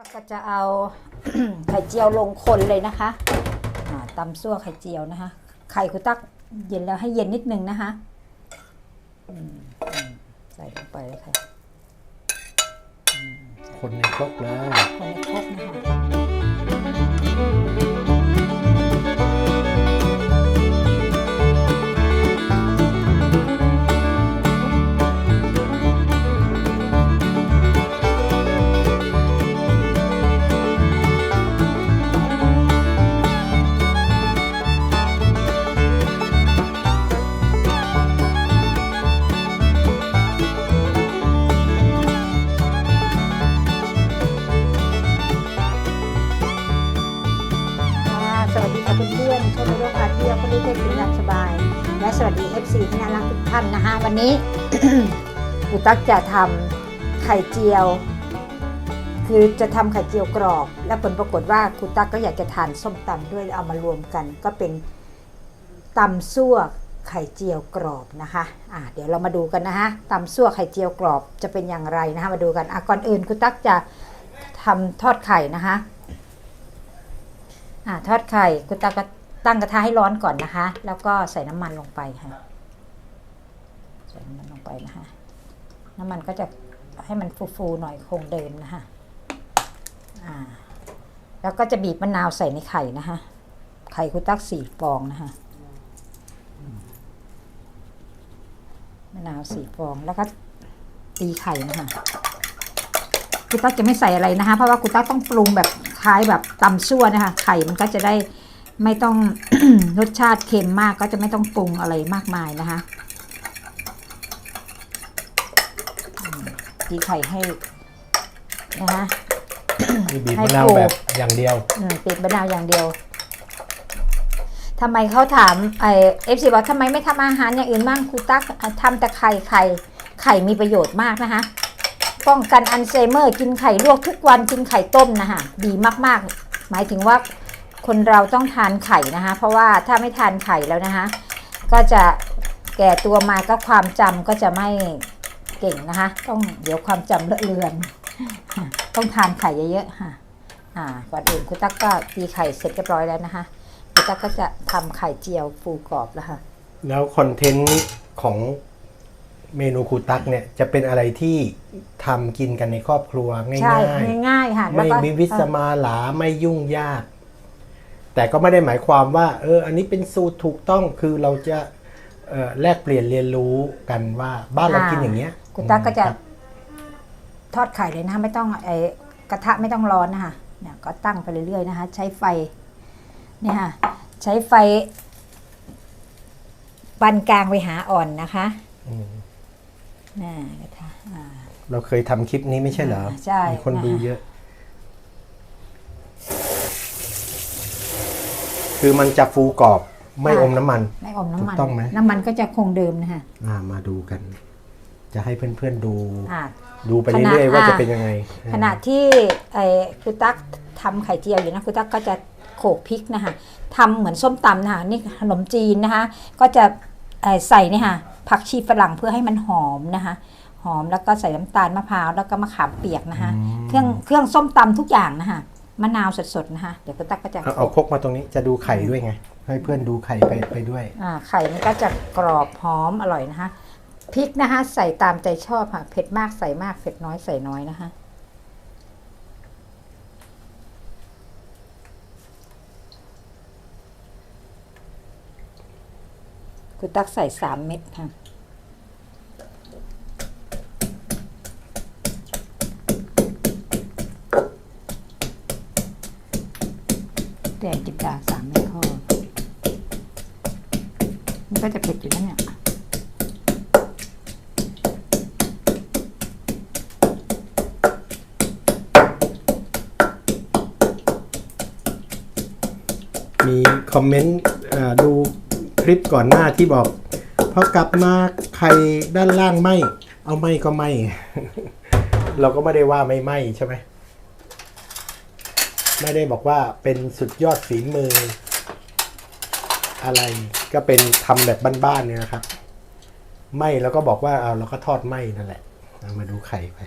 ตักก็จะเอาไข่เจียวลงคนเลยนะคะอ่าตำซั่วไข่เจียวนะคะ ไข่คุณตักเย็นแล้วให้เย็นนิดนึงนะคะอืมอืมใส่ลงไปเลยค่ะคนในครกเลยคนในครกนะคะ สวัสดี FC ที่น่ารักทุกท่านนะคะวันนี้คุณตั๊กจะทำไข่เจียว คือจะทำไข่เจียวกรอบ และผลปรากฏว่าคุณตั๊กก็อยากจะทานส้มตำด้วยเอามารวมกัน ก็เป็นตำซั่วไข่เจียวกรอบนะคะอะเดี๋ยวเรามาดูกันนะคะตำซั่วไข่เจียวกรอบจะเป็นอย่างไรนะคะมาดูกันอะก่อนอื่นคุณตั๊กจะทำทอดไข่นะคะอ่าทอดไข่คุณตาก็ ตั้งกระทะให้ร้อนก่อนนะคะ แล้วก็ใส่น้ำมันลงไปค่ะ ใส่น้ำมันลงไปนะคะ น้ำมันก็จะให้มันฟูๆหน่อยคงเดิมนะคะอ่า แล้วก็จะบีบมะนาวใส่ในไข่นะคะ ไข่คุณตักสี่ฟองนะคะมมะนาวสี่ฟองแล้วก็ตีไข่นะคะคุณตั๊กจะไม่ใส่อะไรนะคะ เพราะว่าคุณตั๊กต้องปรุงแบบคล้ายแบบตำซั่วนะคะ ไข่มันก็จะได้ ไม่ต้องรสชาติเค็มมากก็จะไม่ต้องปรุงอะไรมากมายนะคะอืมตีไข่ให้นะคะมีบีบให้มะนาวโขลกแบบอย่างเดียวอืมติดมะนาวอย่างเดียวทำไมเขาถามไอเอฟซีบอกทำไมไม่ทำอาหารอย่างอื่นบ้างครูตั๊กอะทำแต่ไข่ไข่ไข่มีประโยชน์มากนะคะป้องกันอัลไซเมอร์ กินไข่ลวกทุกวันกินไข่ต้มนะคะดีมากๆ หมายถึงว่า คนเราต้องทานไข่นะคะ เพราะว่าถ้าไม่ทานไข่แล้วนะคะ ก็จะแก่ตัวมาก็ความจำก็จะไม่เก่งนะคะ ต้องเดี๋ยวความจำเลอะเลือน ต้องทานไข่เยอะๆค่ะอ่าก่อนอื่นคุณตั๊กก็ตีไข่เสร็จเรียบร้อยแล้วนะคะคุณตั๊กก็จะทำไข่เจียวฟูกรอบแล้วค่ะแล้วคอนเทนต์ของเมนูคูตักเนี่ยจะเป็นอะไรที่ทำกินกันในครอบครัวง่ายใช่ง่ายๆค่ะๆแล้วไม่ก็มีวิสมาหลาไม่ยุ่งยาก แต่ก็ไม่ได้หมายความว่าเอออันนี้เป็นสูตรถูกต้องคือเราจะเอ่อแลกเปลี่ยนเรียนรู้กันว่าบ้านเรากินอย่างเงี้ยคุณตั๊กก็จะครับทอดไข่เลยนะคะไม่ต้องไอกระทะไม่ต้องร้อนนะคะเนี่ยก็ตั้งไปเรื่อยๆนะคะ ใช้ไฟเนี่ยค่ะใช้ไฟปานกลางไปหาอ่อนนะคะอืมน่ากระทะอ่าเราเคยทำคลิปนี้ไม่ใช่เหรอใช่มีคนดูเยอะ คือมันจะฟูกรอบไม่อมน้ำมัน ไม่อมน้ำมัน ถูกต้องไหม น้ำมันก็จะคงเดิมนะคะอ่ามาดูกัน จะให้เพื่อนๆดู อ่า ดูไปเรื่อยๆว่าขณะจะเป็นยังไงขณะที่ไอ้ครูตั๊กทำไข่เจียวอยู่นะครูตั๊กก็จะโขลกพริกนะคะทำเหมือนส้มตำนะคะนี่ขนมจีนนะคะ ก็จะเอ่อใส่เนี่ยค่ะผักชีฝรั่งเพื่อให้มันหอมนะคะ หอมแล้วก็ใส่น้ำตาลมะพร้าวแล้วก็มะขามเปียกนะคะ เครื่องเครื่องส้มตำทุกอย่างนะคะ มะนาวสดๆนะคะเดี๋ยวครูตั๊กก็จะเอาเอาครกมาตรงนี้จะดูไข่ด้วยไง ให้เพื่อนดูไข่ไปไปด้วย อ่าไข่มันก็จะกรอบหอมอร่อยนะคะพริกนะคะ ใส่ตามใจชอบค่ะเผ็ดมากใส่มากเผ็ดน้อยใส่น้อยนะคะ คุณตักใส่สามเม็ดค่ะ แดงจิบดาสามเม็ดพอมันก็จะเผ็ดอยู่นั่นเนี่ยมีคอมเมนต์ดูคลิปก่อนหน้าที่บอกพอกลับมาไข่ด้านล่างไหมเอาไหมก็ไหมเราก็ไม่ได้ว่าไม่ไหมใช่ไหม ไม่ได้บอกว่าเป็นสุดยอดฝีมือ อะไรก็เป็นทำแบบบ้านๆเนี่ยนะครับไหมแล้วก็บอกว่าเอาเราก็ทอดไหมนั่นแหละเอามาดูไข่ไป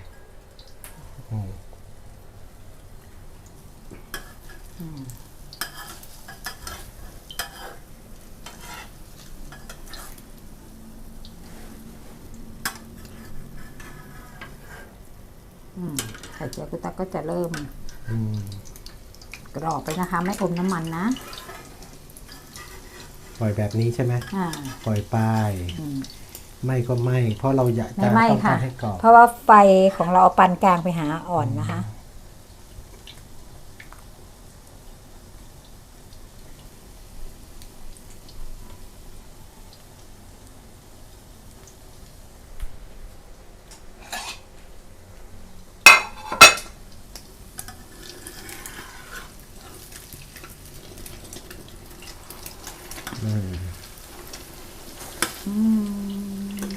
ไข่เจียวกุตักก็จะเริ่ม อืม กรอบไปนะคะ ไม่อมน้ำมันนะปล่อยแบบนี้ใช่ไหมอ่าปล่อยไปอืม ไม่ก็ไม่ เพราะเราอยากไม่จะไหม้ต้องกาค่ะรให้กรอบเพราะว่าไฟของเราเอาปานกลางไปหาอ่อนนะคะ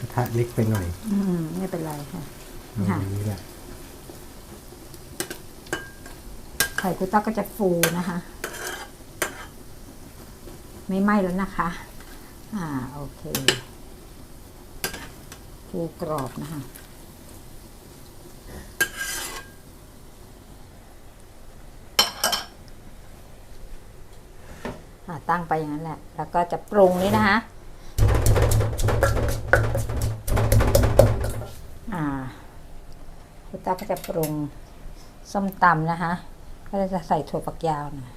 กระทะเล็กไปหน่อยอืมไม่เป็นไรค่ะเอาค่ะอย่างนี้แหละไข่กุตักก็จะฟูนะคะ ไม่ไหม้แล้วนะคะ อ่า โอเค ฟูกรอบนะคะ ตั้งไปอย่างนั้นแหละ แล้วก็จะปรุงนี่นะคะอ่าคุณตาก็จะปรุงส้มตำนะคะ ก็จะใส่ถั่วฝักยาวหนะอืม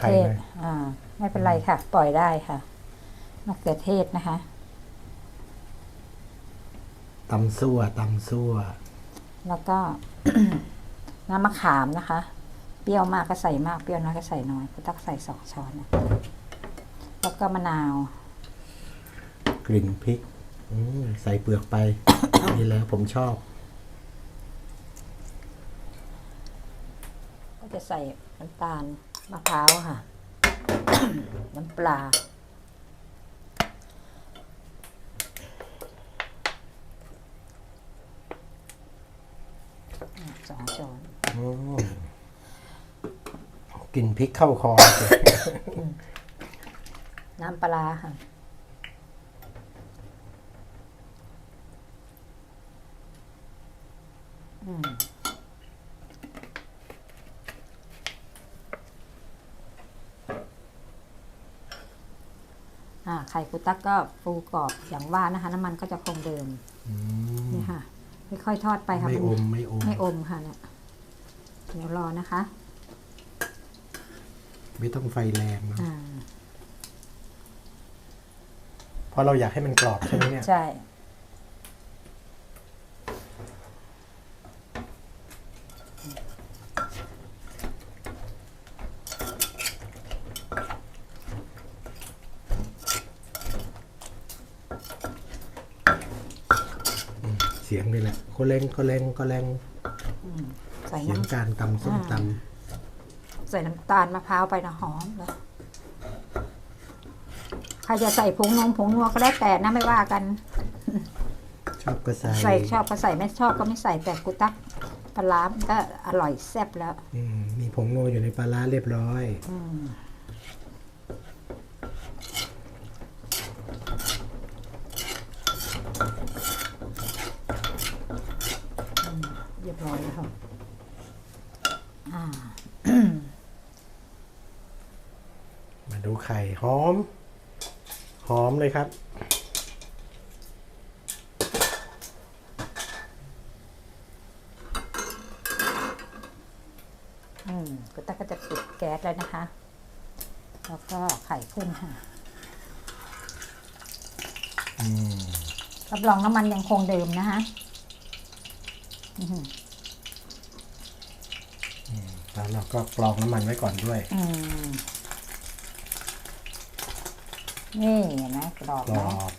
เขือไข่เทศเลยอ่า ไม่เป็นไรค่ะ ปล่อยได้ค่ะมะเขือเทศนะคะตำซั่วตำซั่ว แล้วก็น้ำมะขามนะคะ เปรี้ยวมากก็ใส่มาก เปรี้ยวน้อยก็ใส่น้อย ก็ต้องใส่สองช้อนนะแล้วก็มะนาว กลิ่นพริกอืมใส่เปลือกไป นี่แหล้วผมชอบ ก็จะใส่น้ำตาล มะพร้าวค่ะ น้ำปลาอะสองช้อนอืมกลิ่นพริกเข้าคอเลยน้ำปลาร้าค่ะ อืม ไข่กุตักก็ฟูกรอบอย่างว่านะคะ น้ำมันก็จะคงเดิมอืมนี่ค่ะค่อยๆทอดไปค่ะไม่นอมไม่อมไม่อมค่ะเนี่ยเดี๋ยวรอนะคะ ไม่ต้องไฟแรงนะอ่าเพราะเราอยากให้มันกรอบใช่ไหมเนี่ยใช่ เสียง นี่แหละโคเลงโคเลงโคเลงใส่เสียงน้ำการตำส้มตใส่น้ำตาลมะพร้าวไปนะหอมเลยใครจะใส่ผงนมผงนัวก็ได้แต่นะไม่ว่ากันำชอบก็ใส่ใส่ชอบก็ใส่ไม่ชอบก็ไม่ใส่แต่กุตักปลาร้ามันก็อร่อยแซ่บแล้ว อืมมีผงโนอยู่ในปลาร้าเรียบร้อย อืมอืมเรียบร้อยแล้วค่ะอ่า มาดูไข่ หอม หอมเลยครับ อืมกุตักก็จะปิดแก๊สแล้วนะคะ แล้วก็ไข่ขึ้นค่ะอืมรับรองน้ำมันยังคงเดิมนะคะอื้อหือแล้วเราก็กรองน้ำมันไว้ก่อนด้วย อืม นี่เห็นไหมกรอบกรไหมอบ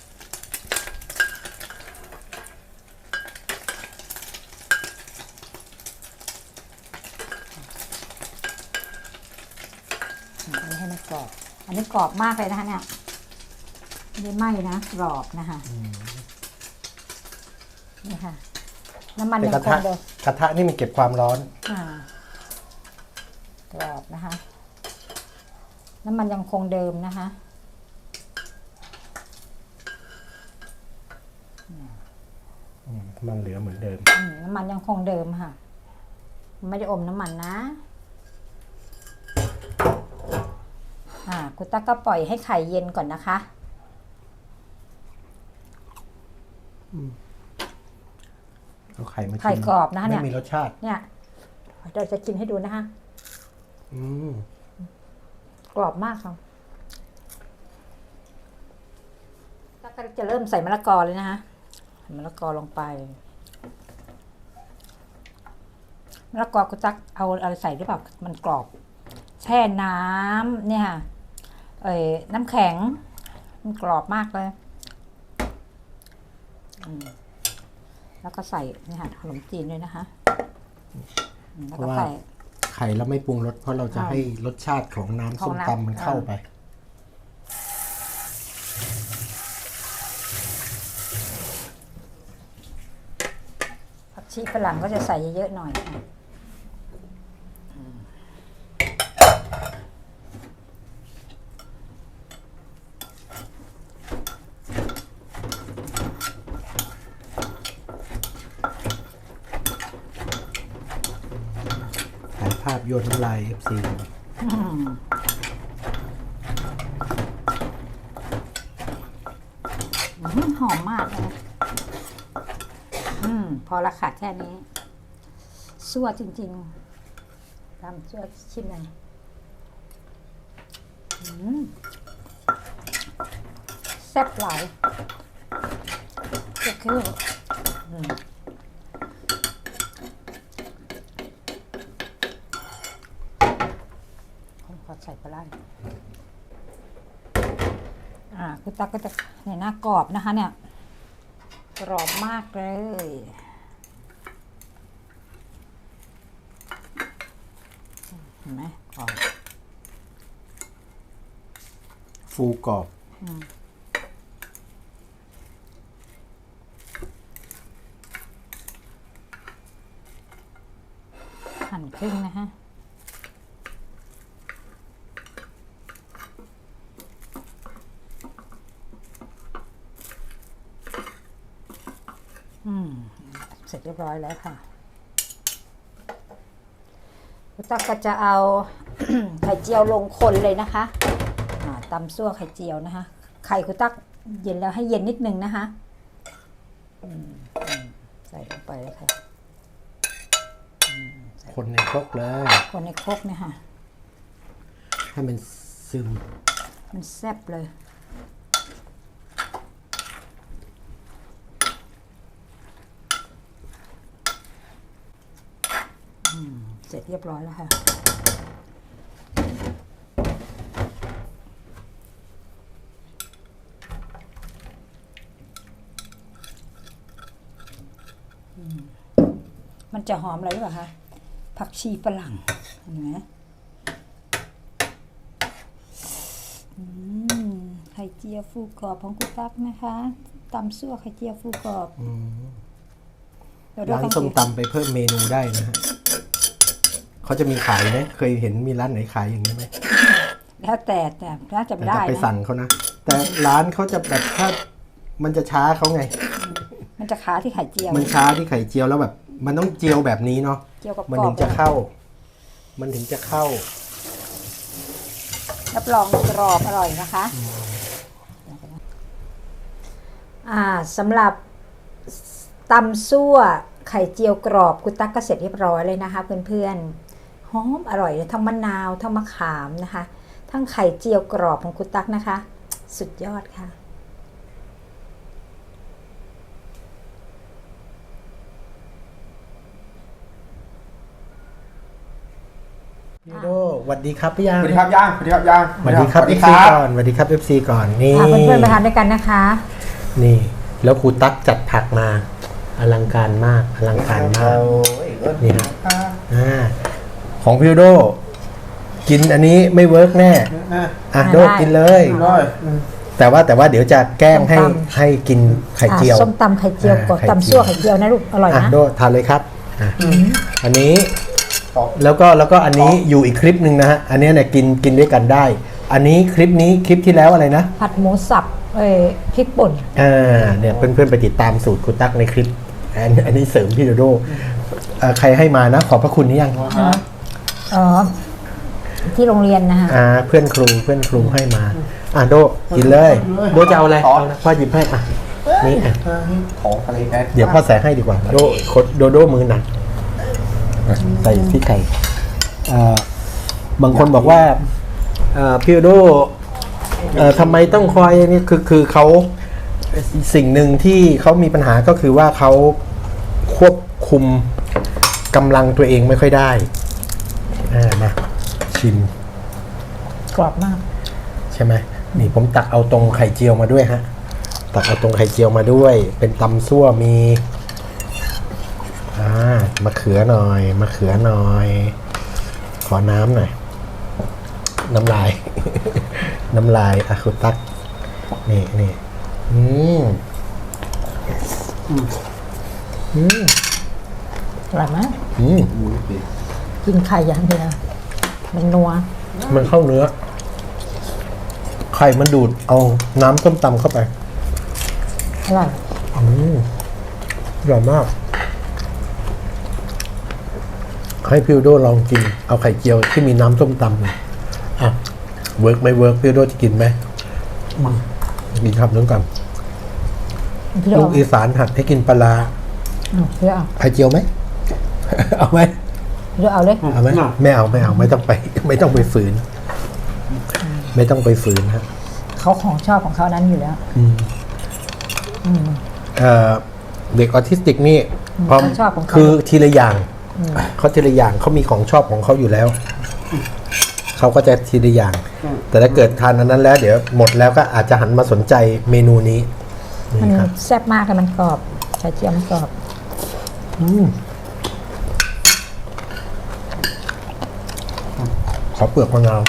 อันนี้ให้มันกรอบ อันนี้กรอบมากเลยนะคะเนี่ยไม่ได้ไหม้นะกรอบนะคะอืมนี่ค่ะน้ำมันแต่ยังกระคทะงเดิมกระทะนี่มันเก็บความร้อน อ่ากรอบนะคะ น้ำมันยังคงเดิมนะคะ อื มมันเหลือเหมือนเดิม อืมน้ำมันยังคงเดิมค่ะ ไม่ได้อมน้ำมันนะ อ่าคุณตั๊กก็ปล่อยให้ไข่เย็นก่อนนะคะ เอาไข่มาชิมไข่กรอบนะคะเนี่ย ไม่มีรสชาติ เนี่ยเราจะกินให้ดูนะคะ อืมกรอบมากค่ะตั๊กก็จะเริ่มใส่มะละกอเลยนะคะใส่ มะละกอลงไปมะละกอคุณตั๊กเอาอะไรใส่หรือเปล่ามันกรอบแช่น้ำเนี่ยค่ะเอ้ยน้ำแข็ง มันกรอบมากเลยอืมแล้วก็ใส่นี่ค่ะขนมจีนด้วยนะคะอืมแล้วก็ใส่ไข่เราไม่ปรุงรสเพราะเราจะอ่าให้รสชาติของน้ำของส้มน้ำตำมันเข้าอ่าไป ชีฝรั่งก็จะใส่เยอะๆหน่อยค่ะอืมถ่ายภาพโยนน้ำลาย FC อืมอืมหอมมากเลย อืม พอละค่ะแค่นี้ซั่วจริงๆทำซั่วชิมหน่อยแซ่บหลายก็คือผมขอใส่ปลาร้าอ่าคุณตั๊กก็จะเนี่ยหน้ากรอบนะคะเนี่ย กรอบมากเลย เห็นไหมกรอบฟูกรอบ หั่นครึ่งนะฮะ อืม เสร็จเรียบร้อยแล้วค่ะคุณตั๊กก็จะเอาไข่เจียวลงคนเลยนะคะอ่าตำซั่วไข่เจียวนะคะ ไข่คุณตั๊กเย็นแล้วให้เย็นนิดนึงนะคะอืมอืมใส่ลงไปเลยค่ะคนในครกเลย คนในครกเนี่ยค่ะ ให้มันซึม มันแซ่บเลย เสร็จเรียบร้อยแล้วค่ะอืมมันจะหอมอะไรหรือเปล่าคะ ผักชีฝรั่งเห็นไหมอืมไข่เจียวฟูกรอบของกุตักนะคะตำซั่วไข่เจียวฟูกรอบอืมเดี๋ยวด้วยร้านกันส้มตำไปเพิ่มเมนูได้นะฮะ เขาจะมีขายไหมเคยเห็นมีร้านไหนขายอย่างนี้ไหมแล้วแต่แต่น่าจะแต่ได้จะไปนะสั่งเขานะ แต่ร้านเขาจะแบบถ้ามันจะช้าเขาไง มันจะขาที่ไข่เจียวมันช้าที่ไข่เจียวแล้วแบบ มันต้องเจียวแบบนี้เนาะ เจียวกับมันกรอถึบงจะเข้า มันถึงจะเข้า รับรองกรอบอร่อยนะคะอ่าสำหรับตำซั่วไข่เจียวกรอบกุตักก็เสร็จเรียบร้อยเลยนะคะเพื่อนๆ หอมอร่อยเลยทั้งมะนาวทั้งมะขามนะคะ ทั้งไข่เจียวกรอบของกุตักนะคะ สุดยอดค่ะพี่โดสวัสดีครับพี่ยางสวัสดีครับย่างสวัสดีครับย่างสวัสดีครับสวัสดี FC ครับก่อนสวัสดีครับ FC ก่อนนี่พาเพื่อนๆไปทานด้วยกันนะคะ นี่ แล้วครูตั๊กจัดผักมา อลังการมากอลังการมากนี่ฮะอ่า ของพี่โด กินอันนี้ไม่เวิร์กแน่อะได้โดกินเลย ร้อยแต่ว่าแต่ว่าเดี๋ยวจะแกล้งให้ส้มตำ ให้กินไข่เจียว อ่าส้มตำไข่เจียวกรอบอ่าไข่เจียว ตำซั่วไข่เจียวนะลูกอร่อยอะนะ โดทานเลยครับอะอันนี้แล้วก็แล้วก็อันนี้อยู่อีกคลิปหนึ่งนะฮะอันนี้เนี่ยกินกินด้วยกันได้ อันนี้คลิปนี้คลิปที่แล้วอะไรนะผัดหมูสับเอ้ยพริกป่น อ่าเนี่ยเพื่อนๆไปติดตามสูตรคุณตั๊กในคลิปอันอันนี้เสริมพี่โดโดเอ่อใครให้มานะ ขอบพระคุณนี่ยัง อ๋อที่โรงเรียนนะคะอ่าเพื่อนครูเพื่อนครูให้มา อะโดกินเลยโดจะเอาอะไรเอานะพ่อหยิบให้อะนี่อะของทะเลแท้เดี๋ยวพ่อใส่ให้ดีกว่า โดโคโดโดมือหนักอะใส่พริกไก่อ่าบางคนบอกว่าอ่าพี่โดเอ่อทำไมต้องคอยนี่คือคือเขาสิ่งหนึ่งที่เขามีปัญหาก็คือว่าเขาควบคุมกำลังตัวเองไม่ค่อยได้ อ่ามาชิมกรอบมาก ใช่ไหมนี่ผมตักเอาตรงไข่เจียวมาด้วยฮะ ตักเอาตรงไข่เจียวมาด้วย เป็นตำซั่วมีอ่ามะเขือหน่อยมะเขือหน่อย ขอน้ำหน่อย น้ำลาย น้ำลายอะคุณตัก นี่นี่อืมอืมอร่อยไหมากอืม กินไข่อย่างเดียวมันนัว มันเข้าเนื้อ ไข่มันดูดเอาน้ำส้มตำเข้าไปอร่อยอืมอร่อยมาก ให้พิวโดลองกิน เอาไข่เจียวที่มีน้ำส้มตำหน่อยอะเวิร์กไม่เวิร์กพิวโดจะกินไหมกินคำนึงก่อนพี่ลูเอากอีสานหัดให้กินปลาร้าอืมพี่เอาไข่เจียวไหม เอาไหม พี่เอาเลย เอาไหมไม่เอาไม่เอาไม่ต้องไป ไม่ต้องไปฝืน ไม่ต้องไปฝืนฮะเขาของชอบของเขานั้นอยู่แล้ว เอ่อเด็กออทิสติกนี่อืมพร้อมเขาชอบของเขา คือทีละอย่างเขาทีละอย่างเขามีของชอบของเขาอยู่แล้วเขาก็จะทีละอย่างแต่ถ้าเกิดทานอันนั้นแล้ว เดี๋ยวหมดแล้วก็อาจจะหันมาสนใจเมนูนี้มันนี่ครับแซ่บมากเลยมันกรอบไข่เจียวมันกรอบอืม อเปลือกมะนาว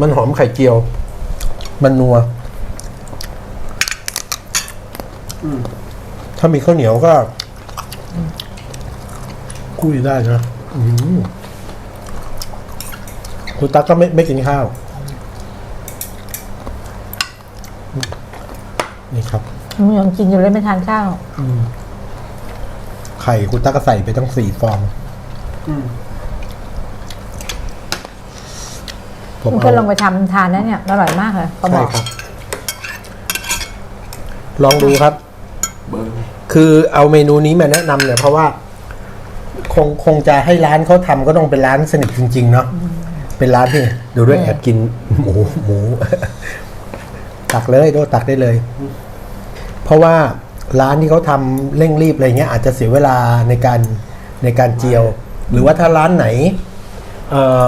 มันหอมไข่เจียว มันนัว ถ้ามีข้าวเหนียวก็คุยได้นะอืมคุณตั๊กก็ไม่ไม่กินข้าว นี่ครับมันยังกินอยู่เลยไม่ทานข้าว ไข่คุณตั๊กก็ใส่ไปตั้งสี่ฟอง ผมมันเอาก็ลองไปทำทานนะเนี่ยอร่อยมากเลยเขาบใช่อกครับ ลองดูครับ เบอร์คือเอาเมนูนี้มาแนะนำเนี่ยเพราะว่า คงคงจะให้ร้านเขาทำก็ต้องเป็นร้านสนิทจริง ๆ เนาะเป็นร้านที่ดูด้วยแอบกินหมูหมู ตักเลยโดตักได้เลย เพราะว่าร้านที่เขาทำเร่งรีบอะไรเงี้ยอาจจะเสียเวลาในการในการเจียว หรือว่าถ้าร้านไหนเอ่อ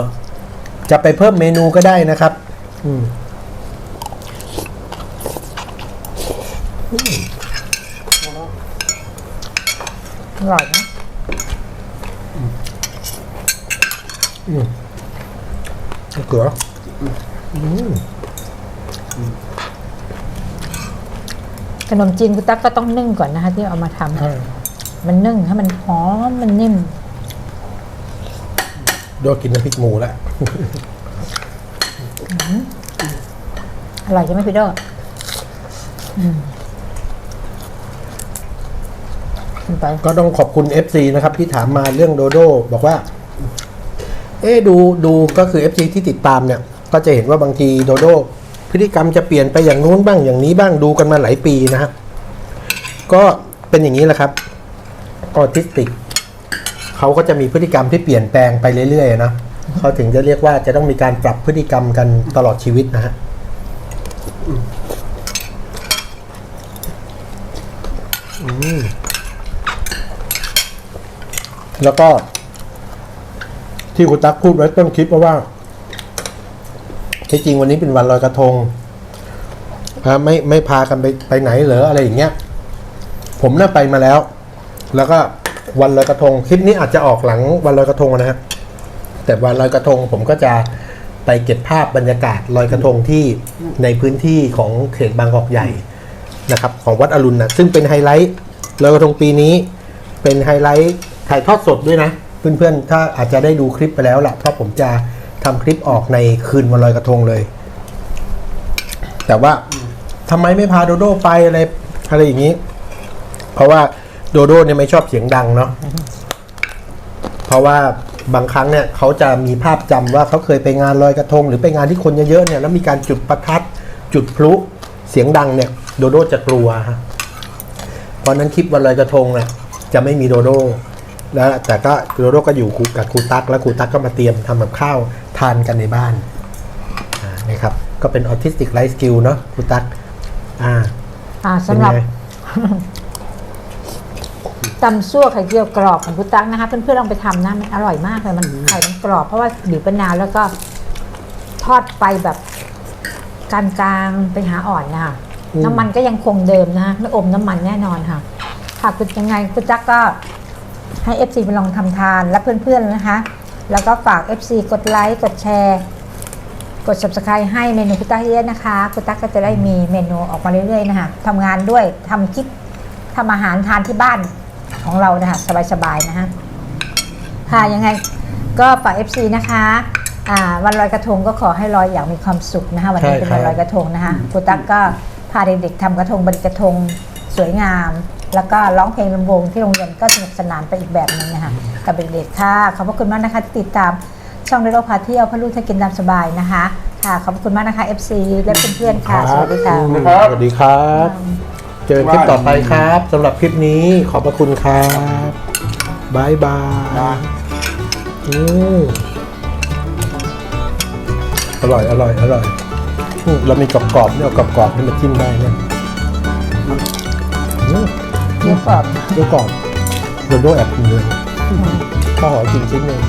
จะไปเพิ่มเมนูก็ได้นะครับอืมอร่อยนะมะเขืออืมขนมจีนคุณตั๊กก็ต้องนึ่งก่อนนะคะที่เอามาทำใช่มันนึ่งให้มันหอมมันนิ่ม โดนกินน้ำพริกหมูแล้วอร่อยใช่ไหมพี่โดอืมกินไป ก็ต้องขอบคุณ FC นะครับที่ถามมาเรื่องโดโดบอกว่า เอ๊ะดูดูก็คือ FC ที่ติดตามเนี่ย ก็จะเห็นว่าบางทีโดโดพฤติกรรมจะเปลี่ยนไปอย่างนู้นบ้างอย่างนี้บ้างดูกันมาหลายปีนะฮะก็เป็นอย่างนี้แหละครับออทิสติก เขาก็จะมีพฤติกรรมที่เปลี่ยนแปลงไปเรื่อยๆนะเขาถึงจะเรียกว่าจะต้องมีการปรับพฤติกรรมกันตลอดชีวิตนะฮะแล้วก็ ที่คุณตั๊กพูดไว้ต้นคลิปว่าที่จริงวันนี้เป็นวันลอยกระทงไม่ไม่พากันไปไปไหนเหรออะไรอย่างเงี้ย ผมน่าไปมาแล้ว แล้วก็ วันลอยกระทงคลิปนี้อาจจะออกหลังวันลอยกระทงนะฮะแต่วันลอยกระทงผมก็จะไปเก็บภาพบรรยากาศลอยกระทงที่ในพื้นที่ของเขตบางกอกใหญ่นะครับ ของวัดอรุณนะซึ่งเป็นไฮไลท์ลอยกระทงปีนี้เป็นไฮไลท์ถ่ายทอดสดด้วยนะ เพื่อนๆ ถ้าอาจจะได้ดูคลิปไปแล้วล่ะเพราะผมจะทำคลิปออกในคืนวันลอยกระทงเลย แต่ว่าทำไมไม่พาโดโดไปอะไรอะไรอย่างนี้ เพราะว่า โดโดเนี่ยไม่ชอบเสียงดังเนาะเพราะว่าบางครั้งเนี่ยเขาจะมีภาพจำว่าเขาเคยไปงานลอยกระทง หรือไปงานที่คนเยอะๆเนี่ยแล้วมีการจุดประทัด จุดพลุเสียงดังเนี่ย โดโดจะกลัวฮะเพราะฉะนั้นคลิปวันลอยกระทงเนี่ยจะไม่มีโดโดแล้วแต่ก็โดโดก็อยู่กับครูตั๊กแล้วครูตั๊กก็มาเตรียมทำกับข้าวทานกันในบ้านอ่านะครับก็เป็นออทิสติกไลฟ์สกิลเนาะครูตั๊กอ่าอ่าเป็นสำหรับไง ตำซั่วไข่เจียวกรอบของพุตักนะคะ เพื่อนๆลองไปทำนะมันอร่อยมากเลยมันไข่มันกรอบเพราะว่าบีบมะนาวแล้วก็ทอดไปแบบกลางๆเป็นหาอ่อนนะคะอืมน้ำมันก็ยังคงเดิมนะคะไม่อมน้ำมันแน่นอนค่ะค่ะคุณยังไงคุณจักก็ให้ FC ไปลองทำทานและเพื่อนๆนะคะ แล้วก็ฝาก FC กดไลค์กดแชร์กด subscribe ให้เมนูคุณตั๊กเยอะๆนะคะคุณตั๊กก็จะได้มีเมนูออกมาเรื่อยๆนะคะทำงานด้วยทำคลิปทำอาหารทานที่บ้าน ของเรานะคะสบายๆนะคะค่ะยังไงก็ฝาก FC นะคะอ่าวันลอยกระทงก็ขอให้ลอยอย่างมีความสุขนะคะ วันนี้ใช่เป็นครับวันลอยกระทงนะคะคุณตั๊กก็พาเด็กๆทำกระทงบนกระทงสวยงาม แล้วก็ร้องเพลงลำวงที่โรงเรียนก็สนุกสนานไปอีกแบบหนึงนะคะกับเด็กๆค่ะขอบพระคุณมากนะคะที่ติดตามช่องเรโรพาเที่ยวพะลูกถ้ากินตามสบายนะคะ ค่ะขอบคุณมากนะคะ FC และเพื่อนๆค่ะสวัสดีค่ะอืมสวัสดีครับ เจอคลิปต่อไปครับสำหรับคลิปนี้ขอบพระคุณครับบายบายอืมอร่อยอร่อยอร่อยอืมเรามีกรอบๆเนี่ยเอากรอบๆนี่มาจิ้มได้เนี่ยอืมเรียกกรอบเดี๋ยวกรอบโดโดแอบกินเลยข้าวหอมกินชิ้นหนึ่ง